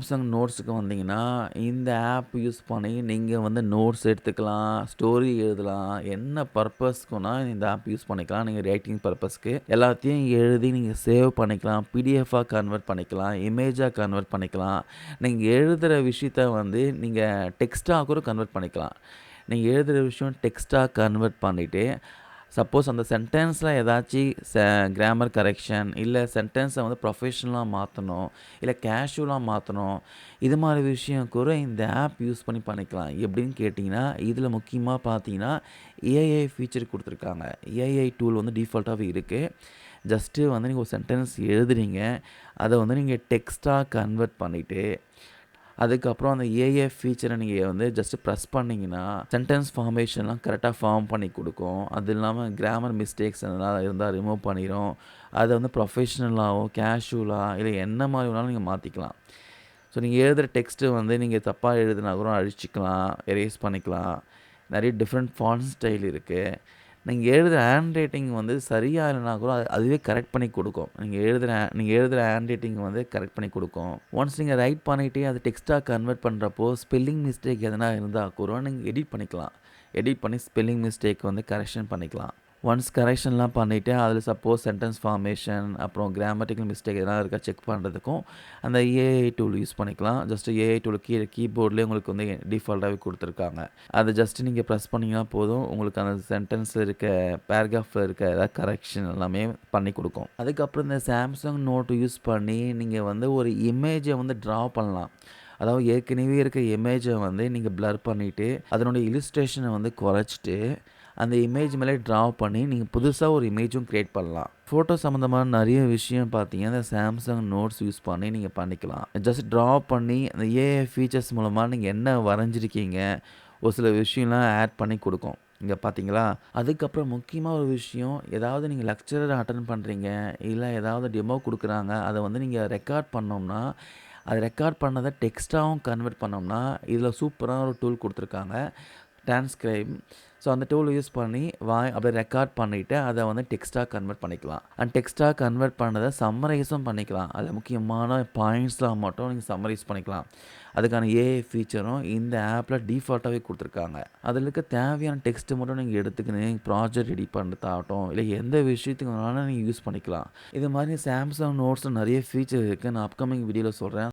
Samsung நோட்ஸுக்கு வந்தீங்கன்னா, இந்த app use பண்ணி நீங்கள் வந்து நோட்ஸ் எடுத்துக்கலாம், ஸ்டோரி எழுதலாம். என்ன பர்பஸ்க்குன்னா இந்த ஆப் யூஸ் பண்ணிக்கலாம். நீங்கள் ரைட்டிங் பர்பஸ்க்கு எல்லாத்தையும் எழுதி நீங்கள் சேவ் பண்ணிக்கலாம். பிடிஎஃபாக கன்வெர்ட் பண்ணிக்கலாம். இமேஜாக கன்வெர்ட் பண்ணிக்கலாம். நீங்கள் எழுதுகிற விஷயத்த வந்து நீங்கள் டெக்ஸ்ட்டாக கூட கன்வெர்ட் பண்ணிக்கலாம். நீங்கள் எழுதுகிற விஷயம் டெக்ஸ்ட்டாக கன்வெர்ட் பண்ணிவிட்டு சப்போஸ் அந்த சென்டென்ஸில் ஏதாச்சும் ச கிராமர் கரெக்ஷன் இல்லை சென்டென்ஸை வந்து ப்ரொஃபஷனலாக மாற்றணும் இல்லை கேஷுவலாக மாற்றணும் இது மாதிரி விஷயம் கூட இந்த ஆப் யூஸ் பண்ணி பண்ணிக்கலாம். எப்படின்னு கேட்டிங்கன்னா இதில் முக்கியமாக பார்த்தீங்கன்னா, ஏஐ ஃபீச்சர் கொடுத்துருக்காங்க ஏஐ டூல் வந்து டிஃபால்ட்டாகவே இருக்குது ஜஸ்ட்டு வந்து நீங்கள் ஒரு சென்டென்ஸ் எழுதுறீங்க. அதை வந்து நீங்கள் டெக்ஸ்ட்டா கன்வெர்ட் பண்ணிவிட்டு அதுக்கப்புறம் அந்த ஏஏ ஃபீச்சரை நீங்கள் வந்து ஜஸ்ட் ப்ரெஸ் பண்ணிங்கன்னா சென்டென்ஸ் ஃபார்மேஷன்லாம் கரெக்டாக ஃபார்ம் பண்ணி கொடுக்கும். அது இல்லாமல் கிராமர் மிஸ்டேக்ஸ் எதனா இருந்தால் ரிமூவ் பண்ணிடும் அதை வந்து ப்ரொஃபஷ்னலாகவும் கேஷுவலாக இல்லை என்ன மாதிரி வேணாலும் நீங்கள் மாற்றிக்கலாம் ஸோ நீங்கள் எழுதுகிற டெக்ஸ்ட்டு வந்து நீங்கள் தப்பாக எழுதுனா கூட அழிச்சிக்கலாம் எரேஸ் பண்ணிக்கலாம். நிறைய டிஃப்ரெண்ட் ஃபாண்ட் ஸ்டைல் இருக்குது நீங்கள் எழுதுகிற ஹேண்ட் ரைட்டிங் வந்து சரியாக இல்லைனா கூட அதுவே கரெக்ட் பண்ணி கொடுக்கும் நீங்கள் எழுதுகிற நீங்கள் எழுதுகிற ஹேண்ட் ரைட்டிங் வந்து கரெக்ட் பண்ணி கொடுக்கும் ஒன்ஸ் நீங்கள் ரைட் பண்ணிகிட்டே அதை டெக்ஸ்ட்டாக கன்வெர்ட் பண்ணுறப்போ ஸ்பெல்லிங் மிஸ்டேக் எதனா இருந்தால் கூட நீங்கள் எடிட் பண்ணிக்கலாம். எடிட் பண்ணி ஸ்பெல்லிங் மிஸ்டேக் வந்து கரெக்ஷன் பண்ணிக்கலாம். ஒன்ஸ் கரெக்ஷன்லாம் பண்ணிவிட்டு அதில் சப்போஸ் சென்டென்ஸ் ஃபார்மேஷன், அப்புறம் கிராமட்டிக்கல் மிஸ்டேக் எதனா இருக்கா செக் பண்ணுறதுக்கும் அந்த ஏஐ டூல் யூஸ் பண்ணிக்கலாம். ஜஸ்ட் ஏஐ டூல் கீழ கீபோர்ட்லேயே உங்களுக்கு வந்து டிஃபால்ட்டாகவே கொடுத்துருக்காங்க அதை ஜஸ்ட் நீங்கள் ப்ரெஸ் பண்ணிங்கன்னா போதும், உங்களுக்கு அந்த சென்டென்ஸில் இருக்க பேராகிராஃபில் இருக்க ஏதாவது கரெக்ஷன் எல்லாமே பண்ணி கொடுக்கும் அதுக்கப்புறம் இந்த சாம்சங் நோட்டு யூஸ் பண்ணி நீங்கள் வந்து ஒரு இமேஜை வந்து ட்ரா பண்ணலாம். அதாவது ஏற்கனவே இருக்க இமேஜை வந்து நீங்கள் ப்ளர் பண்ணிவிட்டு அதனுடைய இலிஸ்ட்ரேஷனை வந்து குறைச்சிட்டு அந்த இமேஜ் மேலே ட்ரா பண்ணி நீங்கள் புதுசாக ஒரு இமேஜும் க்ரியேட் பண்ணலாம். ஃபோட்டோ சம்மந்தமான நிறைய விஷயம் பார்த்தீங்கன்னா, இந்த சாம்சங் நோட்ஸ் யூஸ் பண்ணி நீங்கள் பண்ணிக்கலாம். ஜஸ்ட் ட்ரா பண்ணி அந்த ஏஐ ஃபீச்சர்ஸ் மூலமாக நீங்கள் என்ன வரைஞ்சிருக்கீங்க, ஒரு சில விஷயம்லாம் ஆட் பண்ணி கொடுக்கும் இங்கே பார்த்தீங்களா? அதுக்கப்புறம் முக்கியமாக ஒரு விஷயம், ஏதாவது நீங்கள் லெக்சரர் அட்டன் பண்ணுறீங்க இல்லை ஏதாவது டெமோ கொடுக்குறாங்க அதை வந்து நீங்கள் ரெக்கார்ட் பண்ணோம்னா, அதை ரெக்கார்ட் பண்ணதை டெக்ஸ்ட்டாகவும் கன்வெர்ட் பண்ணோம்னா, இதில் சூப்பராக ஒரு டூல் கொடுத்துருக்காங்க டிரான்ஸ்கிரைப். ஸோ அந்த டூல் யூஸ் பண்ணி வாய் அப்படியே ரெக்கார்ட் பண்ணிவிட்டு அதை வந்து டெக்ஸ்ட்டாக கன்வெர்ட் பண்ணிக்கலாம். அண்ட் டெக்ஸ்ட்டாக கன்வெர்ட் பண்ணதை சம்மரைஸும் பண்ணிக்கலாம். அதில் முக்கியமான பாயிண்ட்ஸ்லாம் மட்டும் நீங்கள் சம்மரைஸ் பண்ணிக்கலாம். அதுக்கான ஏஐ ஃபீச்சரும் இந்த ஆப்பில் டிஃபால்ட்டாகவே கொடுத்துருக்காங்க அதில் இருக்க தேவையான டெக்ஸ்ட்டு மட்டும் நீங்கள் எடுத்துக்கின்னு ப்ராஜெக்ட் ரெடி பண்ணுறதாகட்டும் இல்லை எந்த விஷயத்துக்கு வேணாலும் நீங்கள் யூஸ் பண்ணிக்கலாம். இது மாதிரி சாம்சங் நோட்ஸ்ல நிறைய ஃபீச்சர் இருக்குது நான் அப்கமிங் வீடியோவில் சொல்கிறேன்